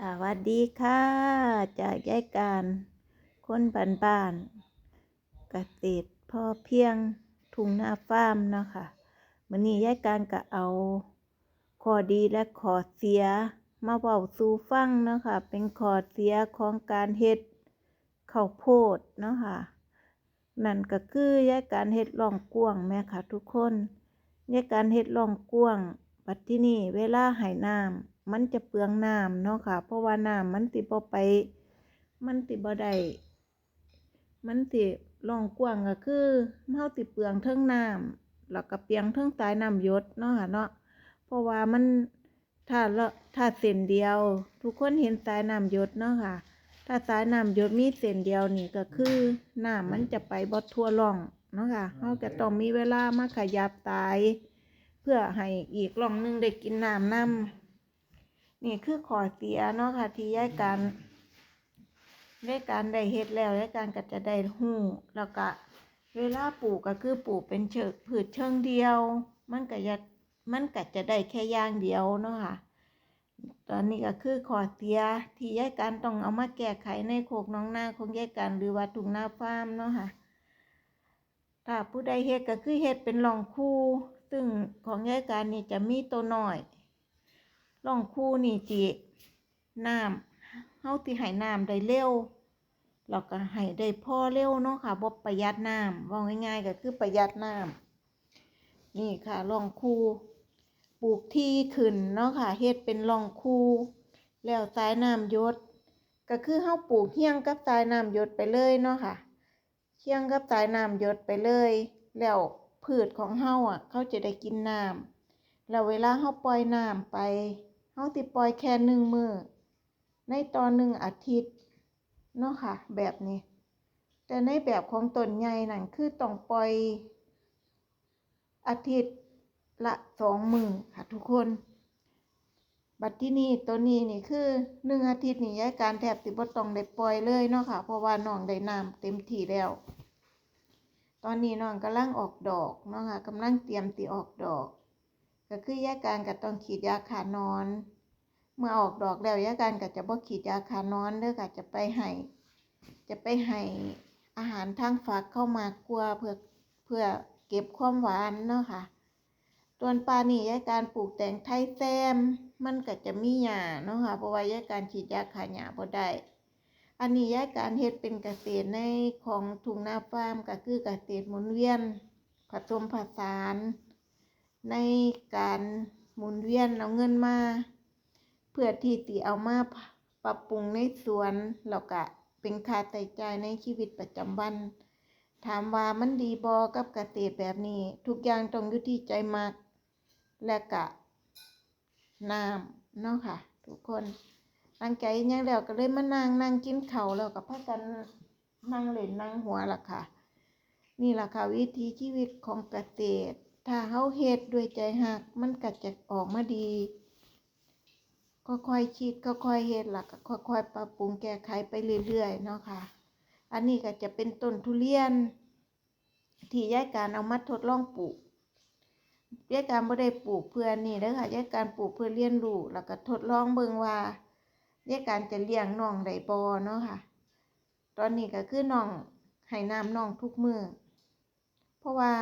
สวัสดีค่ะ จากยายการคนบ้านบ้านเกษตรพ่อเพียงทุ่งนาฟาร์มเนาะค่ะมื้อนี้ยายการก็เอาข้อดีและข้อเสียมาเว้าสู่ฟังเนาะค่ะ เป็นข้อเสียของการเฮ็ดข้าวโพดเนาะค่ะ นั่นก็คือยายการเฮ็ดร่องกว้างแม่ค่ะ ทุกคนยายการเฮ็ดร่องกว้างบัดที่นี่เวลาให้น้ำ มันจะเปลืองน้ำเนาะค่ะ เพราะว่าน้ำมันสิบ่ไป มันสิบ่ได้มันสิร่องกว้างก็คือเฮาสิเปลืองเทิงน้ำแล้วก็เปลืองเทิงสายน้ำยศเนาะค่ะเนาะเพราะว่ามันถ้าละถ้าเส้นเดียว ทุกคนเห็นสายน้ำยศเนาะค่ะ ถ้าสายน้ำยดมีเส้นเดียวนี่ก็คือน้ำมันจะไปบ่ทั่วร่องเนาะค่ะเราจะต้องมีเวลามาขยับสาย เพื่อให้อีกร่องหนึงได้กินน้ำนํ นี่คือข้อเสียเนาะค่ะ ที่ยายการได้การได้เฮ็ดแล้วยายการก็จะได้ฮู้แล้วก็เวลาปลูกก็คือปลูกเป็นเชิงพืชเชิงเดียว มันก็จะมันก็จะได้แค่อย่างเดียวเนาะค่ะ ตอนนี้ก็คือขอเสียที่ยายการต้องเอามาแก้ไขในโคกน้องนาของยายการหรือว่าถุงนาฟาร์มเนาะค่ะถ้าผู้ใดเฮ็ดก็คือเฮ็ดเป็นร่องคู่ ซึ่งของยายการนี่จะมีตัวน้อย ร่องคู่นี่จิน้ำเฮาสิให้น้ำได้เร็วแล้วก็ให้ได้พ่อเร็วเนาะค่ะบ่ประหยัดน้ำว่าง่ายๆก็คือประหยัดน้ำนี่ค่ะร่องคู่ปลูกที่ขึ้นเนาะค่ะเฮ็ดเป็นร่องคูแล้วสายน้ำยดก็คือเฮาปลูกเฮียงกับสายน้ำยดไปเลยเนาะค่ะเฮียงกับสายน้ำยดไปเลย แล้วพืชของเฮาอะเขาจะได้กินน้ำแล้วเวลาเฮาปล่อยน้ำไป เฮาสิปล่อยแค่หนึ่งมือในตอนหนึ่งอาทิตย์เนาะค่ะ แบบนี้ แต่ในแบบของต้นใหญ่นั่นคือต้องปล่อย อาทิตย์ละสองมือค่ะทุกคน บัดที่นี่ตัวนี้นี่คือหนึ่งอาทิตย์นี่ย้ายการแทบสิบต้องได้ปล่อยเลยเนาะค่ะ เพราะว่าน้องได้น้ำเต็มที่แล้ว ตอนนี้น้องกำลังออกดอกเนาะค่ะกำลังเตรียมติออกดอก ก็คือยายการก็ต้องขีดยาขานอน เมื่อออกดอกแล้วยายการก็จะบ่ขีดยาขานอนเด้อค่ะจะไปให้จะไปให้อาหารทางฝากเข้ามากลัวเพื่อเพื่อเก็บความหวานเนาะค่ะส่วนปลานี่ยายการปลูกแตงไทยแซมมันก็จะมีหญ้าเนาะค่ะเพราะว่ายายการฉีดยาฆ่าหญ้าบ่ได้อันนี้ยายการเฮ็ดเป็นเกษตรในของทุ่งนาฟาร์มก็คือเกษตรหมุนเวียนผสมผสาน ในการหมุนเวียนเอาเงินมา เพื่อที่ติเอามาปรับปรุงในสวนแล้วก็เป็นค่าใช้จ่ายในชีวิตประจำวัน ถามว่ามันดีบ่กับเกษตรแบบนี้ ทุกอย่างต้องอยู่ที่ใจมักและกะน้ำเนาะค่ะ ทุกคนตั้งใจยังแล้วก็เลยมานั่งนั่งกินเขาแล้วก็พากันนั่งเล่นนั่งหัวล่ะค่ะ นี่ล่ะค่ะวิถีชีวิตของเกษตร ถ้าเฮาเฮ็ดด้วยใจหักมันก็จะออกมาดี ค่อยๆคิดค่อยๆเฮ็ดล่ะก็ค่อยๆปรับปรุงแก้ไขไปเรื่อยๆเนาะค่ะ อันนี้ก็จะเป็นต้นทุเรียน ที่ยายการเอามาทดลองปลูกยายการบ่ได้ปลูกเพื่อนี่เด้อค่ะยายการปลูกเพื่อเรียนรู้แล้วก็ทดลองเบิ่งว่ายายการจะเลี้ยงน้องได้บ่เนาะค่ะ ตอนนี้ก็คือน้องให้น้ำน้องทุกมือเพราะว่า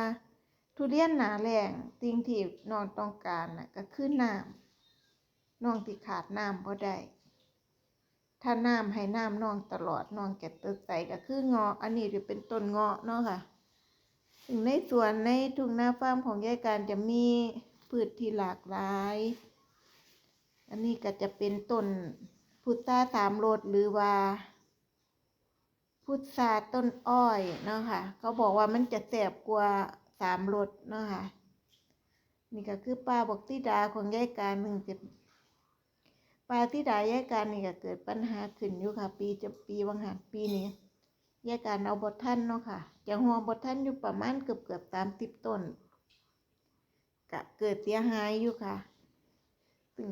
ทุเรียนหนาแล้งสิ่งที่น้องต้องการน่ะก็คือน้ำน้องที่ขาดน้ำบ่ได้ถ้าน้ำให้น้ำน้องตลอดน้องจะเติบใสก็คือเงาะอันนี้จะเป็นต้นเงาะเนาะค่ะ ถึงในสวนในทุ่งนาฟาร์มของยายการจะมีพืชที่หลากหลาย อันนี้ก็จะเป็นต้นพุทราสามรสหรือว่า พุทราต้นอ้อยเนาะค่ะ เขาบอกว่ามันจะแสบกว่า สามรสเนาะค่ะนี่ก็คือปลาบอกติดาของยายการหนึ่งจะปลาติดายายการนี่ก็เกิดปัญหาขึ้นอยู่ค่ะ ปีจะปีวังหันปีนี้ยายการเอาบทท่านเนาะค่ะจะหัวบทท่านอยู่ประมาณเกือบเกือบสามสิบต้นกะเกิดเสียหายอยู่ค่ะซึ่ง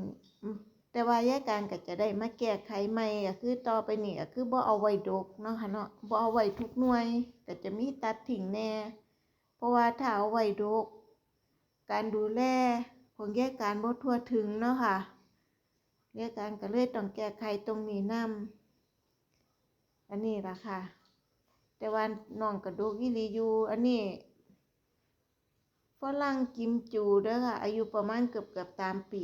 แต่ว่ายายการก็จะได้มาแก้ไขใหม่ก็คือต่อไปนี่ก็คือบ่เอาไว้ดกเนาะค่ะเนาะบ่เอาไว้ทุกหน่วยก็จะมีตัดทิ้งแน่ เพราะว่าถ้าเอาไว้ดก การดูแลของยายการบ่ทั่วถึงเนาะค่ะแยกการก็เลยต้องแก้ไขตรงนี้นํอันนี้ล่ะค่ะ แต่ว่าน้องกระดูกอีหลีอยู่อันนี้ฝรั่งกิมจูเด้อค่ะ อายุประมาณเกือบเกือบตามปี